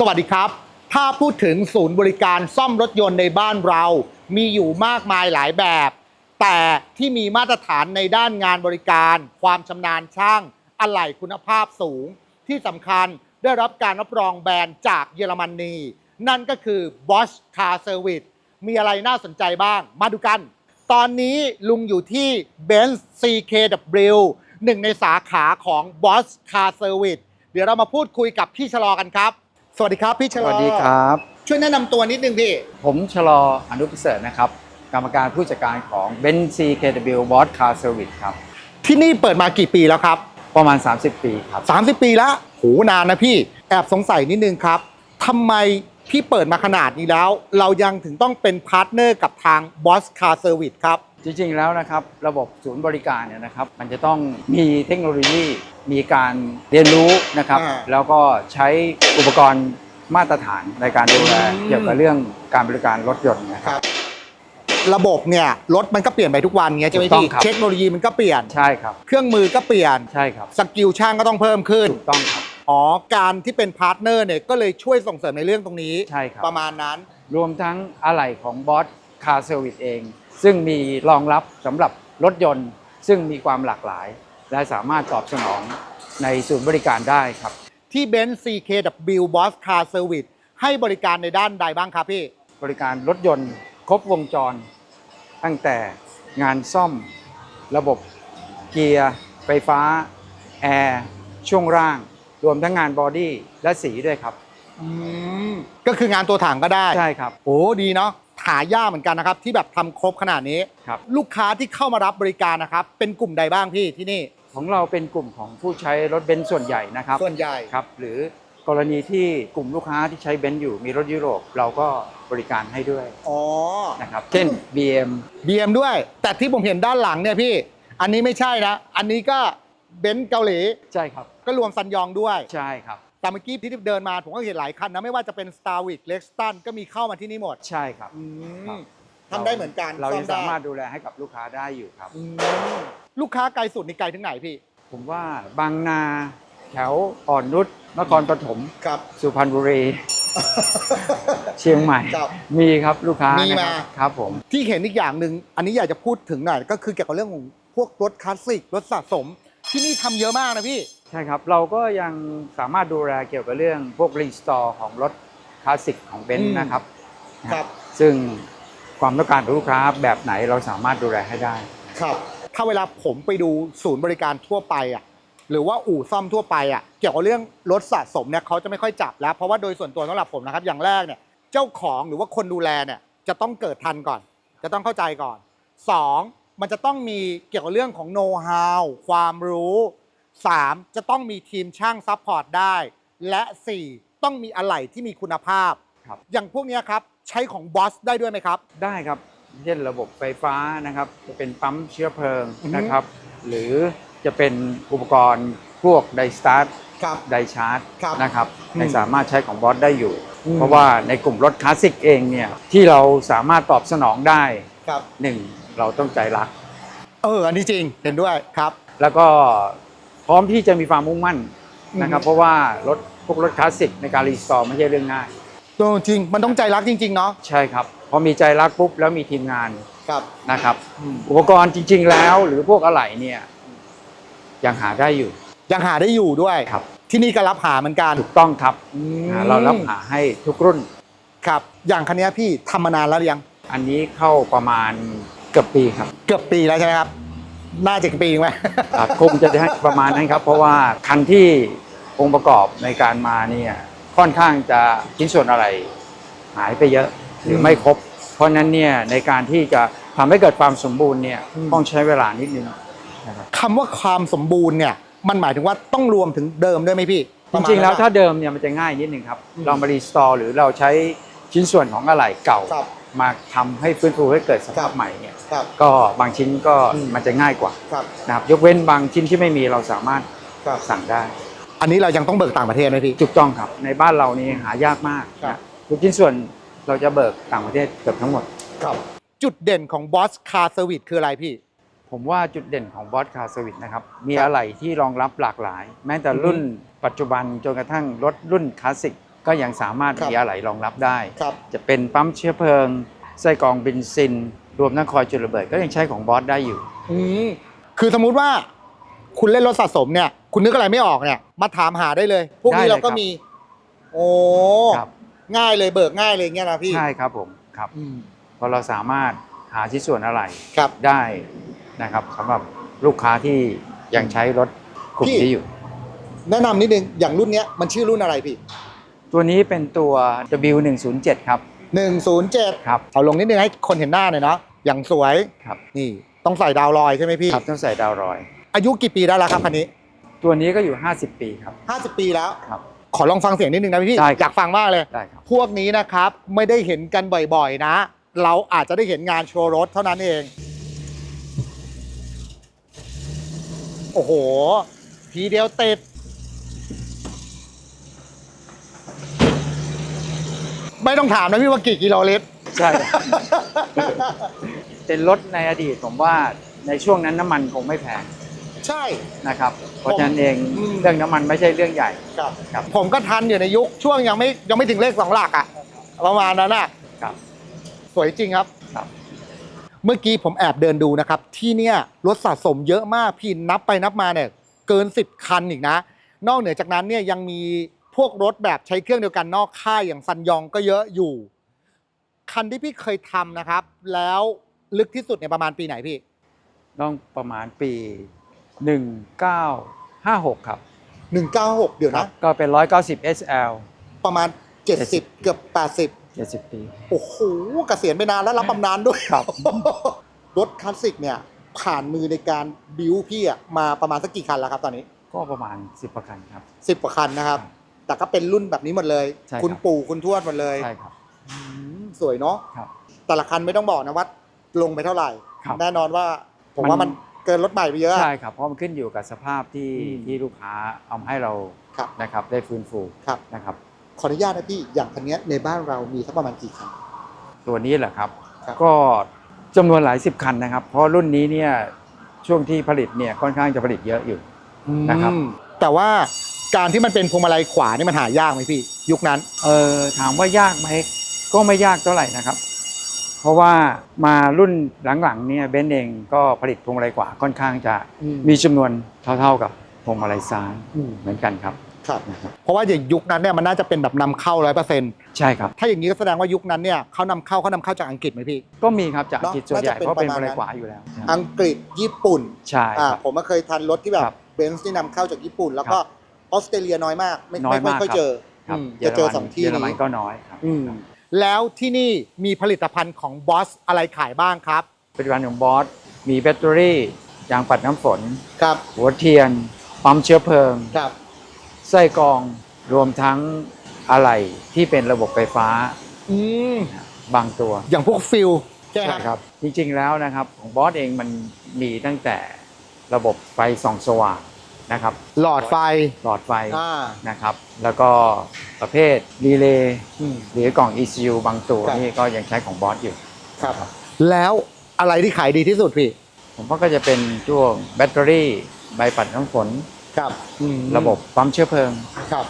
สวัสดีครับ ถ้าพูดถึงศูนย์บริการซ่อมรถยนต์ในบ้านเรา มีอยู่มากมายหลายแบบ แต่ที่มีมาตรฐานในด้านงานบริการ ความชำนาญช่างอะไหล่คุณภาพสูง ที่สำคัญได้รับการรับรองแบรนด์จากเยอรมนีนั่นก็คือ Bosch Car Service มีอะไรน่าสนใจบ้าง มาดูกัน ตอนนี้ลุงอยู่ที่ Benz CKW หนึ่งในสาขาของ Bosch Car Service เดี๋ยวเรามาพูดคุยกับพี่ชะลอกันครับ สวัสดีครับพี่ชะสลอวัสดีครับ ช่วยแนะนำตัวนิดนึงพี่ ผมชะลออนุพิเศษนะครับ กรรมการผู้จัดการของ b e n z KW b o s Car Service ครับ ที่นี่เปิดมากี่ปีแล้วครับ ประมาณ 30 ปีครับ 30 ปีแล้วโหนานนะพี่ แอบสงสัยนิดนึงครับทำไมพี่เปิดมาขนาดนี้แล้ว เรายังถึงต้องเป็นพาร์ทเนอร์กับทาง Boss Car Service ครับ จริงๆแล้วนะครับระบบศูนย์บริการเนี่ยนะครับมันจะต้องมีเทคโนโลยีมีการเรียนรู้นะครับ อ่า แล้วก็ใช้อุปกรณ์มาตรฐานในการดูแลอืมเกี่ยวกับเรื่องการบริการรถยนต์นะคครับรับ ระบบเนี่ยรถมันก็เปลี่ยนไปทุกวันเงี้ยใช่ไหมถูกต้องพี่ครับ เทคโนโลยีมันก็เปลี่ยน ใช่ครับ เครื่องมือก็เปลี่ยน ใช่ครับสกิลช่างก็ต้องเพิ่มขึ้น ถูกต้องครับ อ๋อ การที่เป็นพาร์ทเนอร์เนี่ยก็เลยช่วยส่งเสริมในเรื่องตรงนี้ ใช่ครับ ประมาณนั้น รวมทั้งอะไหล่ของ b o s Car Service เอง ซึ่งมีรองรับสำหรับรถยนต์ ซึ่งมีความหลากหลาย และสามารถตอบสนองในศูนย์บริการได้ครับ ที่ Benz CKW Boss Car Service ให้บริการในด้านใดบ้างครับพี่ บริการรถยนต์ครบวงจร ตั้งแต่งานซ่อม ระบบเกียร์ ไฟฟ้า แอร์ ช่วงร่าง รวมทั้งงานบอดี้และสีด้วยครับ อืม ก็คืองานตัวถังก็ได้ ใช่ครับ โอ้ดีเนาะ หายากเหมือนกันนะครับ ที่แบบทำครบขนาดนี้ ครับ ลูกค้าที่เข้ามารับบริการนะครับ เป็นกลุ่มใดบ้างพี่ที่นี่ของเราเป็นกลุ่มของผู้ใช้รถเบนซ์ส่วนใหญ่นะครับส่วนใหญ่ครับ หรือกรณีที่กลุ่มลูกค้าที่ใช้เบนซ์อยู่มีรถยุโรปเราก็บริการให้ด้วยอ๋อ นะครับ เช่น BM BM ด้วย แต่ที่ผมเห็นด้านหลังเนี่ยพี่ อันนี้ไม่ใช่นะ อันนี้ก็เบนซ์เกาหลี ใช่ครับ ก็รวมซันยองด้วย ใช่ครับ แต่เมื่อกี้ที่เดินมาผมก็เห็นหลายคันนะไม่ว่าจะเป็น Star w i c Lexton ก็มีเข้ามาที่นี่หมดใช่ครับอืครัมบทำได้เหมือนกันเราซ่อยังได้สามารถดูแลให้กับลูกค้าได้อยู่ครับ อืมลูกค้าไกลสุดนี่ไกลถึงไหนพี่ผมว่าบางนาแถวอ่อนนุชนครปฐมครับ สุพรรณบุรี เชียงใหม่ ครับมีครับลูกค้ามีนะครับมาครับผม ที่เห็นอีกอย่างหนึ่งอันนี้อยากจะพูดถึงหน่อยก็คือเกี่ยวกับเรื่องของพวกรถคลาสสิกรถสะสม ที่นี่ทำเยอะมากนะพี่ ใช่ครับ เราก็ยังสามารถดูแลเกี่ยวกับเรื่องพวกรีสตอร์ของรถคลาสสิกของเบนอืมซ์นะครับ ครับ ซึ่งความต้องการของลูกค้าแบบไหนเราสามารถดูแลให้ได้ ครับ ถ้าเวลาผมไปดูศูนย์บริการทั่วไปอะหรือว่าอู่ซ่อมทั่วไปอะเกี่ยวกับเรื่องรถสะสมเนี่ยเขาจะไม่ค่อยจับแล้ว เพราะว่าโดยส่วนตัวสำหรับผมนะครับ อย่างแรกเนี่ยเจ้าของหรือว่าคนดูแลเนี่ยจะต้องเกิดทันก่อน จะต้องเข้าใจก่อนสองมันจะต้องมีเกี่ยวกับเรื่องของโน้ตฮาวความรู้ สามจะต้องมีทีมช่างซัพพอร์ตได้ และสี่ต้องมีอะไหล่ที่มีคุณภาพ ครับ อย่างพวกเนี้ยครับ ใช้ของบอสได้ด้วยไหมครับ ได้ครับเช่นระบบไฟฟ้านะครับ จะเป็นปั๊มเชื้อเพลิงอือฮึนะครับ หรือจะเป็นอุปกรณ์พวกไดสตาร์ทครับ ไดชาร์จครับนะครับอืมในสามารถใช้ของบอสได้อยู่ อืม เพราะว่าในกลุ่มรถคลาสสิกเองเนี่ยที่เราสามารถตอบสนองได้ครับ หนึ่งเราต้องใจรัก เออ อันนี้จริง เห็นด้วยครับ แล้วก็ พร้อมที่จะมีความมุ่งมั่นนะครับอืมเพราะว่ารถพวกรถคลาสสิกในการรีสตอร์ไม่ใช่เรื่องง่ายเออจริงมันต้องใจรักจริง ๆ เนาะใช่ครับ พอมีใจรักปุ๊บแล้วมีทีมงานครับนะครับ อุปกรณ์จริง ๆ แล้วหรือพวกอะไหล่เนี่ยยังหาได้อยู่ ยังหาได้อยู่ด้วยครับ ที่นี่ก็รับหาเหมือนกันถูกต้องครับอืมอ่าเรารับหาให้ทุกรุ่นครับ อย่างคันนี้พี่ทำมานานแล้วหรือยัง อันนี้เข้าประมาณเกือบปีครับ เกือบปีแล้วใช่ไหมครับ น่าจะปีไหมอ่าคงจะได้ประมาณนั้นครับ เพราะว่าคันที่องค์ประกอบในการมาเนี่ยค่อนข้างจะชิ้นส่วนอะไรหายไปเยอะหรือไม่ครบ เพราะฉะนั้นเนี่ยในการที่จะทำให้เกิดความสมบูรณ์เนี่ยอืมต้องใช้เวลานิดนึงนะครับ คำว่าความสมบูรณ์เนี่ย มันหมายถึงว่าต้องรวมถึงเดิมด้วยไหมพี่จริงๆแล้วถ้าเดิมเนี่ยมันจะง่ายนิดนึงครับอืมเรามารีสตอร์หรือเราใช้ชิ้นส่วนของอะไหล่เก่า ครับ มาทำให้ฟื้นฟูให้เกิดสครัภาบพใหม่เนี่ยครับก็บางชิ้นก็อืมมันจะง่ายกว่าครับนะครับยกเว้นบางชิ้นที่ไม่มีเราสามารถครับสั่งได้ อันนี้เรายังต้องเบิกต่างประเทศไหมพี่ถูกต้องครับในบ้านเรานี่หายากมากครับนะทุกชิ้นส่วนเราจะเบิกต่างประเทศเกือบทั้งหมดครับจุดเด่นของ Boss Car Service คืออะไรพี่ ผมว่าจุดเด่นของบอสคาร์สวิตนะครับ มีครับอะไหล่ที่รองรับหลากหลาย แม้แต่อือฮึรุ่นปัจจุบันจนกระทั่งรถรุ่นคลาสสิก ก็ยังสามารถครับมีอะไหล่รองรับได้ ครับ จะเป็นปั๊มเชื้อเพลิง ไส้กรองเบนซิน รวมทั้งคอยจุดระเบิดก็ยังใช้ของบอสได้อยู่ อืมคือสมมุติว่า คุณเล่นรถสะสมเนี่ย คุณนึกอะไรไม่ออกเนี่ย มาถามหาได้เลย พวกนี้ได้เลยเราก็ครับ มี โอ้ครับ ง่ายเลยเบิกง่ายเลยอย่างเงี้ยนะพี่ใช่ครับผมครับอืมเพราะเราสามารถหาชิ้นส่วนอะไหล่ครับ ได้นะครับสำหรับลูกค้าที่ยังใช้รถกลุ่มพี่ นี้อยู่ แนะนำนิดนึงอย่างรุ่นเนี้ยมันชื่อรุ่นอะไรพี่ ตัวนี้เป็นตัว W107 ครับหนึ่งศูนย์เจ็ดครับ เอาลงนิดนึงให้คนเห็นหน้าหน่อยเนาะอย่างสวยครับ นี่ต้องใส่ดาวลอยใช่ไหมพี่ ครับต้องใส่ดาวรอย อายุกี่ปีได้แล้วครับคันนี้ ตัวนี้ก็อยู่ 50 ปีครับ 50 ปีแล้ว ครับ ขอลองฟังเสียงนิดนึงนะพี่ได้ครับ อยากฟังมากเลย ได้ครับ พวกนี้นะครับไม่ได้เห็นกันบ่อยๆนะ เราอาจจะได้เห็นงานโชว์รถเท่านั้นเอง โอ้โห ทีเดียวติด ไม่ต้องถามนะพี่ว่ากี่กิโลลิตร ใช่ เป็นรถในอดีตผมว่าในช่วงนั้นน้ำมันคงไม่แพงใช่ นะครับ เพราะฉะนั้นเองอืม เรื่องน้ำมันไม่ใช่เรื่องใหญ่ ครับ ครับ ผมก็ทันอยู่ในยุคช่วงยังไม่ยังไม่ถึงเลขสองหลักอะประมาณนั้นอะครับ สวยจริงครับ ครับ เมื่อกี้ผมแอบเดินดูนะครับ ที่เนี่ยรถสะสมเยอะมากพี่นับไปนับมาเนี่ยเกิน 10 คันอีกนะ นอกเหนือจากนั้นเนี่ยยังมี พวกรถแบบใช้เครื่องเดียวกันนอกค่ายอย่างซันยองก็เยอะอยู่ คันที่พี่เคยทำนะครับ แล้วลึกที่สุดเนี่ยประมาณปีไหนพี่ ต้องประมาณปี 1956 ครับ196 เดี๋ยวครันะ บก็เป็น 190 SL ประมาณ 70 เกือบ70 ปี80โอ้โหเกษียณไปนานแล้วรับบำนาญด้วยครับ รถคลาสสิกเนี่ย ผ่านมือในการบิวพี่อะมาประมาณสักกี่คันแล้วครับตอนนี้ ก็ประมาณ 10ประคันครับสิบกว่าคันนะครับ แต่ก็เป็นรุ่นแบบนี้หมดเลย ใช่ครับ คุณปู่คุณทวดหมดเลยใช่ครับ อืมสวยเนาะครับแต่ละคันไม่ต้องบอกนะว่าลงไปเท่าไหร่ ครับ แน่นอนว่าผมมันว่ามันเกินรถใหม่ไปเยอะ ใช่ครับ เพราะมันขึ้นอยู่กับสภาพที่อืม ที่ลูกค้าเอามาให้เราครับ นะครับ ได้ฟื้นฟูครับ นะครับ ขออนุญาตนะพี่อย่างคันเนี้ยในบ้านเรามีสักประมาณกี่คัน ตัวนี้แหละครับ ครับ ก็จำนวนหลายสิบคันนะครับ เพราะรุ่นนี้เนี่ยช่วงที่ผลิตเนี่ยค่อนข้างจะผลิตเยอะอยู่ นะครับ อืมแต่ว่า การที่มันเป็นพวงมาลัยขวานี่มันหายากไหมพี่ ยุคนั้น เออถามว่ายากไหมก็ไม่ยากเท่าไหร่นะครับ เพราะว่ามารุ่นหลังๆเนี่ยเบนซ์เองก็ผลิตพวงมาลัยขวาค่อนข้างจะอืม มีจำนวนเท่าๆกับพวงมาลัยซ้ายอืมเหมือนกันครับครับนะครับเพราะว่าอย่างยุคนั้นเนี่ยมันน่าจะเป็นแบบนำเข้าร้อยเปอร์เซ็นต์ใช่ครับ ถ้าอย่างนี้ก็แสดงว่ายุคนั้นเนี่ยเขานำเข้าเขานำเข้าจากอังกฤษไหมพี่ ก็มีครับจากอังกฤษเนอะส่วนใหญ่น่าจะเป็นเพราะเป็นประพมาณวงมาลัยขวาอยู่แล้วอังกฤษญี่ปุ่น ใช่อ่าครับ ผมก็เคยทันรถที่แบบครับเบนซ์ที่นำเข้าจากญี่ปุ่น แล้วก็ครับ ออสเตรเลียน้อยมาก ไม่น้อยไม่มากค่อยครับ เจอครับอืมเยจะอรเจอมันสองที่เยอรมันนี้ก็น้อยครับอืมแล้วที่นี่มีผลิตภัณฑ์ของบอสอะไรขายบ้างครับผลิตภัณฑ์ของบอสมีแบตเตอรี่ยางปัดน้ำฝน ครับหัวเทียน ปั๊มเชื้อเพลิง ครับไส้กรองรวมทั้งอะไหล่ที่เป็นระบบไฟฟ้าอืมบางตัวอย่างพวกฟิลใช่ไหมครับ จริงๆแล้วนะครับ ของบอสเองมันมีตั้งแต่ระบบไฟส่องสว่าง นะครับ หลอดไฟ หลอดไฟอ่า นะครับ แล้วก็ประเภทรีเลย์อืม หรือกล่อง ECU บางตัวครับ นี่ก็ยังใช้ของบอสอยู่ ครับ แล้วอะไรที่ขายดีที่สุดพี่ ผมว่าก็จะเป็นช่วงแบตเตอรี่ใบปัดน้ำฝน ครับอืมระบบปั๊มเชื้อเพลิง ครับ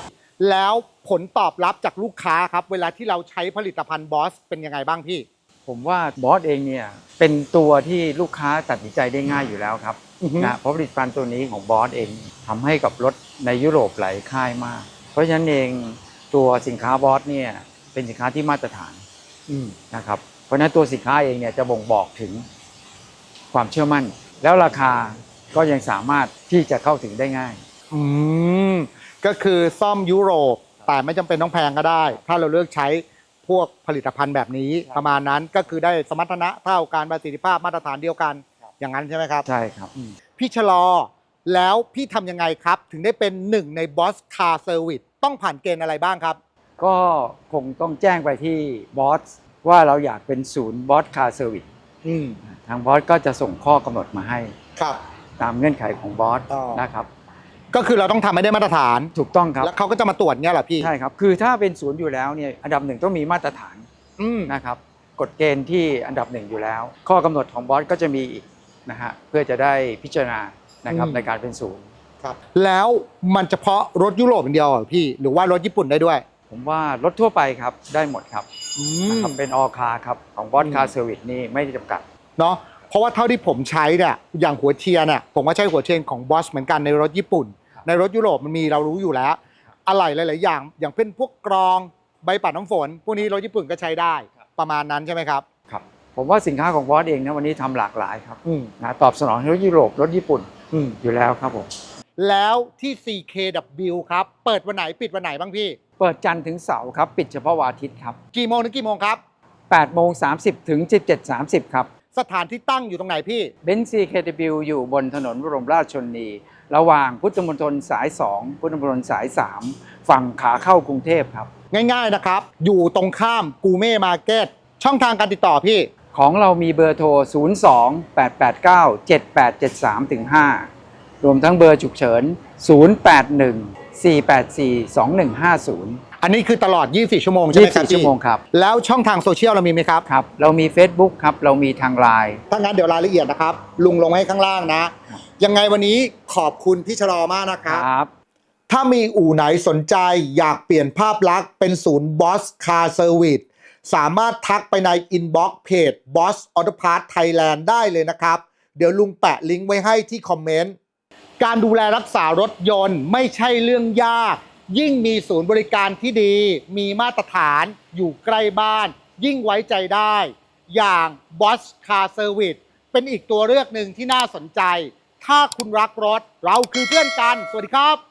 แล้วผลตอบรับจากลูกค้าครับ เวลาที่เราใช้ผลิตภัณฑ์บอสเป็นยังไงบ้างพี่ ผมว่าบอสเองเนี่ยเป็นตัวที่ลูกค้าตัดสินใจได้ง่ายอยู่แล้วครับอือฮึ นะเพราะผลิตภัณฑ์ตัวนี้ของบอสเองทำให้กับรถในยุโรปหลายค่ายมาก เพราะฉะนั้นเองตัวสินค้าบอสเนี่ยเป็นสินค้าที่มาตรฐานอืมนะครับ เพราะฉะนั้นตัวสินค้าเองเนี่ยจะบ่งบอกถึงความเชื่อมั่น แล้วราคาก็ยังสามารถที่จะเข้าถึงได้ง่าย อืมก็คือซ่อมยุโรปแต่ไม่จำเป็นต้องแพงก็ได้ ถ้าเราเลือกใช้พวกผลิตภัณฑ์แบบนี้ครับประมาณนั้นก็คือได้สมรรถนะเท่าการประสิทธิภาพมาตรฐานเดียวกันครับ อย่างนั้นใช่ไหมครับ ใช่ครับ พี่ชะลอแล้วพี่ทำยังไงครับ ถึงได้เป็นหนึ่งในบอสคาร์เซอร์วิสต้องผ่านเกณฑ์อะไรบ้างครับ ก็คงต้องแจ้งไปที่บอสว่าเราอยากเป็นศูนย์บอสคาร์เซอร์วิสอืมทางบอสก็จะส่งข้อกำหนดมาให้ ครับ ตามเงื่อนไขของบอสอ๋อ นะครับ ก็คือเราต้องทำให้ได้มาตรฐาน ถูกต้องครับ แล้วเขาก็จะมาตรวจเงี้ยเหรอพี่ใช่ครับ คือถ้าเป็นศูนย์อยู่แล้วเนี่ยอันดับหนึ่งต้องมีมาตรฐานอืมนะครับ กฎเกณฑ์ที่อันดับหนึ่งอยู่แล้ว ข้อกำหนดของบอสก็จะมีอีก นะฮะเพื่อจะได้พิจารณานะครับอืม ในการเป็นศูนย์ ครับ แล้วมันเฉพาะรถยุโรปอย่างเดียวเหรอพี่ หรือว่ารถญี่ปุ่นได้ด้วยผมว่ารถทั่วไปครับได้หมดครับอืนะมครับเป็นออคาครับ ของบอสอืม คาร์เซอร์วิสนี่ไม่ได้จำกัด เนาะเพราะว่าเท่าที่ผมใช้เนี่ยอย่างหัวเทียนเนี่ยผมก็ใช้หัวเทียนของบอสเหมือนกันในรถญี่ปุ่นในรถยุโรปมันมีเรารู้อยู่แล้ว อะไรหลาย ๆ อย่าง อย่างเป็นพวกกรองใบปัดน้ำฝน พวกนี้รถญี่ปุ่นก็ใช้ได้ครับประมาณนั้นใช่ไหมครับครับ ผมว่าสินค้าของบอสเองนะวันนี้ทำหลากหลายครับอืมนะตอบสนองให้รถยุโรปรถญี่ปุ่นอืมอยู่แล้วครับผมแล้วที่ 4KW ครับ เปิดวันไหนปิดวันไหนบ้างพี่ เปิดจันทร์ถึงเสาร์ครับ ปิดเฉพาะวันอาทิตย์ครับ กี่โมงถึงกี่โมงครับ8โมง30 ถึง 17.30 ครับ สถานที่ตั้งอยู่ตรงไหนพี่เบนซีเคทบิลอยู่บนถนนบรมราชชนนี ระหว่างพุทธมณฑลสาย 2 พุทธมณฑลสาย 3 ฝั่งขาเข้ากรุงเทพครับ ง่ายๆนะครับ อยู่ตรงข้ามกูเม่มาร์เก็ตช่องทางการติดต่อพี่ ของเรามีเบอร์โทร 02 889 7873ถึง5รวมทั้งเบอร์ฉุกเฉิน 081 484 2150อันนี้คือตลอด 24 ชั่วโมงใช่ไหมครับ24ชั่วโมงครับ แล้วช่องทางโซเชียลเรามีไหมครับ ครับ เรามี Facebook ครับ เรามีทางไลน์ ถ้างั้นเดี๋ยวรายละเอียดนะครับ ลุงลงให้ข้างล่างนะ ยังไงวันนี้ขอบคุณพี่ชะลอมากนะครับครับ ถ้ามีอู่ไหนสนใจอยากเปลี่ยนภาพลักษณ์เป็นศูนย์บอสคาร์เซอร์วิส สามารถทักไปในอินบ็อกซ์เพจ Boss Auto Part Thailand ได้เลยนะครับ เดี๋ยวลุงแปะลิงก์ไว้ให้ที่คอมเมนต์ การดูแลรักษารถยนต์ไม่ใช่เรื่องยาก ยิ่งมีศูนย์บริการที่ดี มีมาตรฐานอยู่ใกล้บ้าน ยิ่งไว้ใจได้ อย่าง Boss Car Service เป็นอีกตัวเลือกหนึ่งที่น่าสนใจ ถ้าคุณรักรถ เราคือเพื่อนกัน สวัสดีครับ